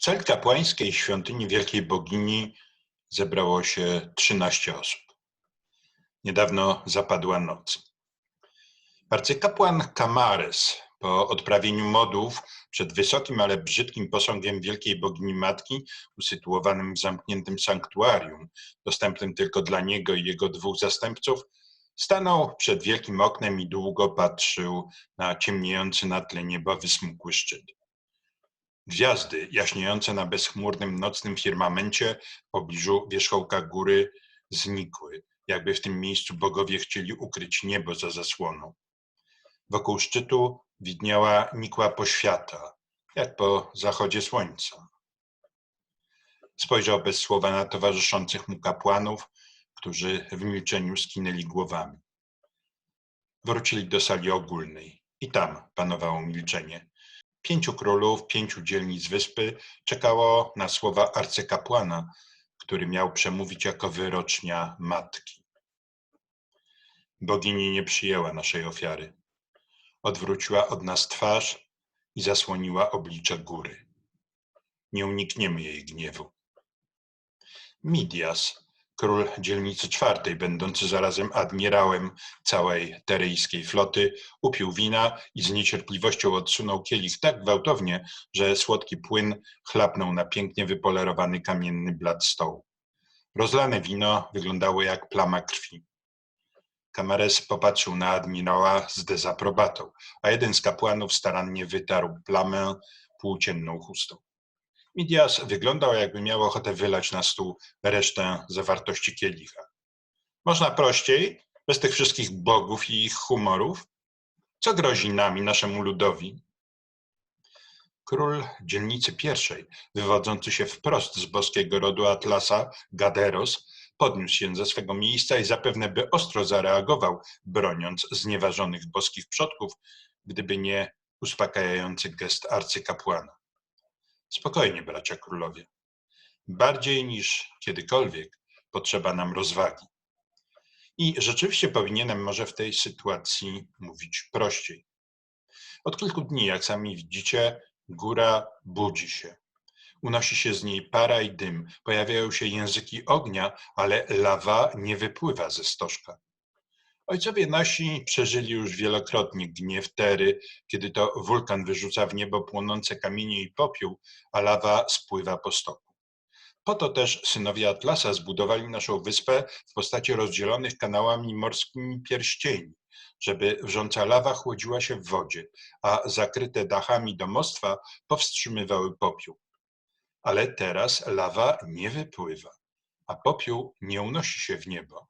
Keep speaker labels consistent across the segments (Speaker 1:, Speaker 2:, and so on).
Speaker 1: Sali kapłańskiej świątyni Wielkiej Bogini zebrało się 13 osób. Niedawno zapadła noc. Arcykapłan Kamares po odprawieniu modów przed wysokim, ale brzydkim posągiem Wielkiej Bogini Matki, usytuowanym w zamkniętym sanktuarium, dostępnym tylko dla niego i jego dwóch zastępców, stanął przed wielkim oknem i długo patrzył na ciemniejący na tle nieba wysmukły szczyt. Gwiazdy jaśniejące na bezchmurnym nocnym firmamencie w pobliżu wierzchołka góry znikły, jakby w tym miejscu bogowie chcieli ukryć niebo za zasłoną. Wokół szczytu widniała nikła poświata, jak po zachodzie słońca. Spojrzał bez słowa na towarzyszących mu kapłanów, którzy w milczeniu skinęli głowami. Wrócili do sali ogólnej i tam panowało milczenie. Pięciu królów, pięciu dzielnic wyspy czekało na słowa arcykapłana, który miał przemówić jako wyrocznia matki. Bogini nie przyjęła naszej ofiary. Odwróciła od nas twarz i zasłoniła oblicze góry. Nie unikniemy jej gniewu. Midias, król dzielnicy czwartej, będący zarazem admirałem całej teryjskiej floty, upił wina i z niecierpliwością odsunął kielich tak gwałtownie, że słodki płyn chlapnął na pięknie wypolerowany kamienny blat stołu. Rozlane wino wyglądało jak plama krwi. Kamares popatrzył na admirała z dezaprobatą, a jeden z kapłanów starannie wytarł plamę płócienną chustą. Midias wyglądał, jakby miał ochotę wylać na stół resztę zawartości kielicha. Można prościej, bez tych wszystkich bogów i ich humorów? Co grozi nami, naszemu ludowi? Król dzielnicy pierwszej, wywodzący się wprost z boskiego rodu Atlasa, Gaderos, podniósł się ze swego miejsca i zapewne by ostro zareagował, broniąc znieważonych boskich przodków, gdyby nie uspokajający gest arcykapłana. Spokojnie, bracia królowie. Bardziej niż kiedykolwiek potrzeba nam rozwagi. I rzeczywiście powinienem może w tej sytuacji mówić prościej. Od kilku dni, jak sami widzicie, góra budzi się. Unosi się z niej para i dym, pojawiają się języki ognia, ale lawa nie wypływa ze stożka. Ojcowie nasi przeżyli już wielokrotnie gniew Tery, kiedy to wulkan wyrzuca w niebo płonące kamienie i popiół, a lawa spływa po stoku. Po to też synowie Atlasa zbudowali naszą wyspę w postaci rozdzielonych kanałami morskimi pierścieni, żeby wrząca lawa chłodziła się w wodzie, a zakryte dachami domostwa powstrzymywały popiół. Ale teraz lawa nie wypływa, a popiół nie unosi się w niebo.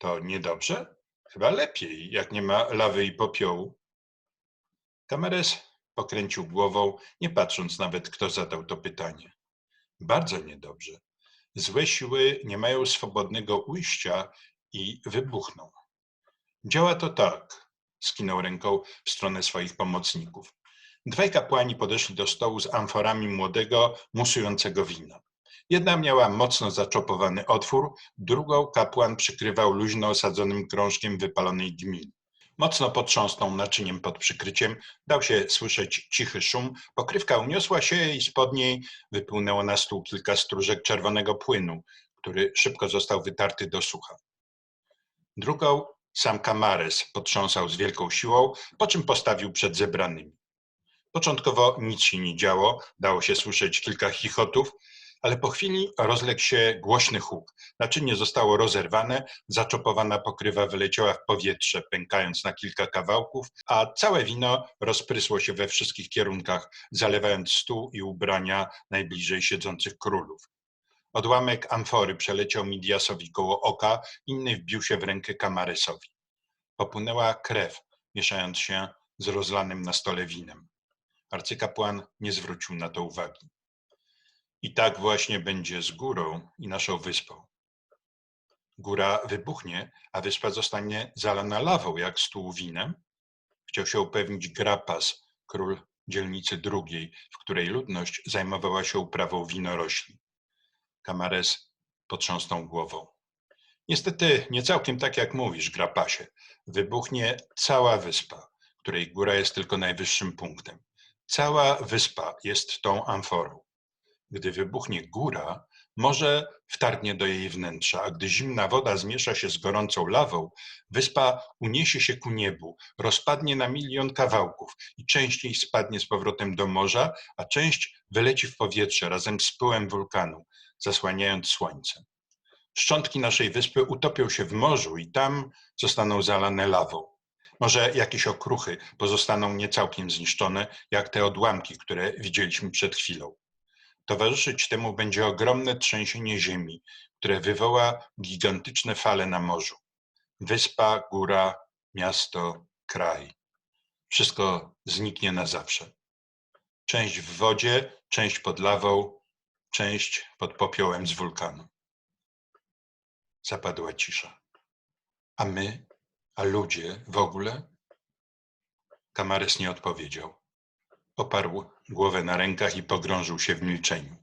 Speaker 1: To niedobrze? Chyba lepiej, jak nie ma lawy i popiołu. Kameres pokręcił głową, nie patrząc nawet, kto zadał to pytanie. Bardzo niedobrze. Złe siły nie mają swobodnego ujścia i wybuchną. Działa to tak, skinął ręką w stronę swoich pomocników. Dwaj kapłani podeszli do stołu z amforami młodego, musującego wina. Jedna miała mocno zaczopowany otwór, drugą kapłan przykrywał luźno osadzonym krążkiem wypalonej gminy. Mocno potrząsnął naczyniem pod przykryciem, dał się słyszeć cichy szum, pokrywka uniosła się i spod niej wypłynęło na stół kilka stróżek czerwonego płynu, który szybko został wytarty do sucha. Drugą sam Kamares potrząsał z wielką siłą, po czym postawił przed zebranymi. Początkowo nic się nie działo, dało się słyszeć kilka chichotów, ale po chwili rozległ się głośny huk. Naczynie zostało rozerwane, zaczopowana pokrywa wyleciała w powietrze, pękając na kilka kawałków, a całe wino rozprysło się we wszystkich kierunkach, zalewając stół i ubrania najbliżej siedzących królów. Odłamek amfory przeleciał Midiasowi koło oka, inny wbił się w rękę Kamaresowi. Popłynęła krew, mieszając się z rozlanym na stole winem. Arcykapłan nie zwrócił na to uwagi. I tak właśnie będzie z górą i naszą wyspą. Góra wybuchnie, a wyspa zostanie zalana lawą, jak stół winem? Chciał się upewnić Grapas, król dzielnicy drugiej, w której ludność zajmowała się uprawą winorośli. Kamares potrząsnął głową. Niestety, nie całkiem tak jak mówisz, Grapasie. Wybuchnie cała wyspa, której góra jest tylko najwyższym punktem. Cała wyspa jest tą amforą. Gdy wybuchnie góra, morze wtargnie do jej wnętrza, a gdy zimna woda zmiesza się z gorącą lawą, wyspa uniesie się ku niebu, rozpadnie na milion kawałków i część jej spadnie z powrotem do morza, a część wyleci w powietrze razem z pyłem wulkanu, zasłaniając słońce. Szczątki naszej wyspy utopią się w morzu i tam zostaną zalane lawą. Może jakieś okruchy pozostaną niecałkiem zniszczone, jak te odłamki, które widzieliśmy przed chwilą. Towarzyszyć temu będzie ogromne trzęsienie ziemi, które wywoła gigantyczne fale na morzu. Wyspa, góra, miasto, kraj. Wszystko zniknie na zawsze. Część w wodzie, część pod lawą, część pod popiołem z wulkanu. Zapadła cisza. A my, a ludzie w ogóle? Kamarys nie odpowiedział. Oparł głowę na rękach i pogrążył się w milczeniu.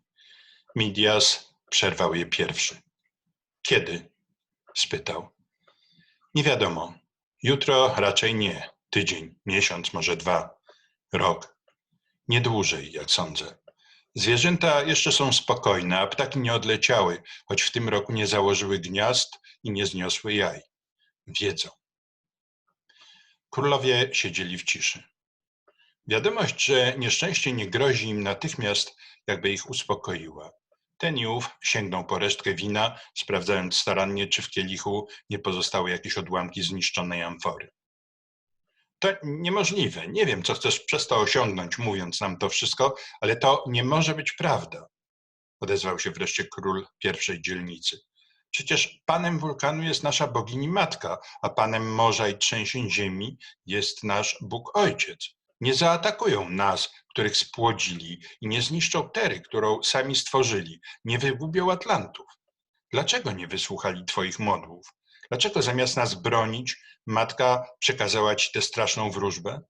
Speaker 1: Midias przerwał je pierwszy. Kiedy? spytał. Nie wiadomo. Jutro raczej nie. Tydzień, miesiąc, może dwa, rok. Nie dłużej, jak sądzę. Zwierzęta jeszcze są spokojne, a ptaki nie odleciały, choć w tym roku nie założyły gniazd i nie zniosły jaj. Wiedzą. Królowie siedzieli w ciszy. Wiadomość, że nieszczęście nie grozi im natychmiast, jakby ich uspokoiła. Ten i ów sięgnął po resztkę wina, sprawdzając starannie, czy w kielichu nie pozostały jakieś odłamki zniszczonej amfory. To niemożliwe. Nie wiem, co chcesz przez to osiągnąć, mówiąc nam to wszystko, ale to nie może być prawda. Odezwał się wreszcie król pierwszej dzielnicy. Przecież panem wulkanu jest nasza bogini matka, a panem morza i trzęsień ziemi jest nasz Bóg Ojciec. Nie zaatakują nas, których spłodzili, i nie zniszczą Tery, którą sami stworzyli, nie wygubią Atlantów. Dlaczego nie wysłuchali Twoich modłów? Dlaczego zamiast nas bronić, matka przekazała Ci tę straszną wróżbę?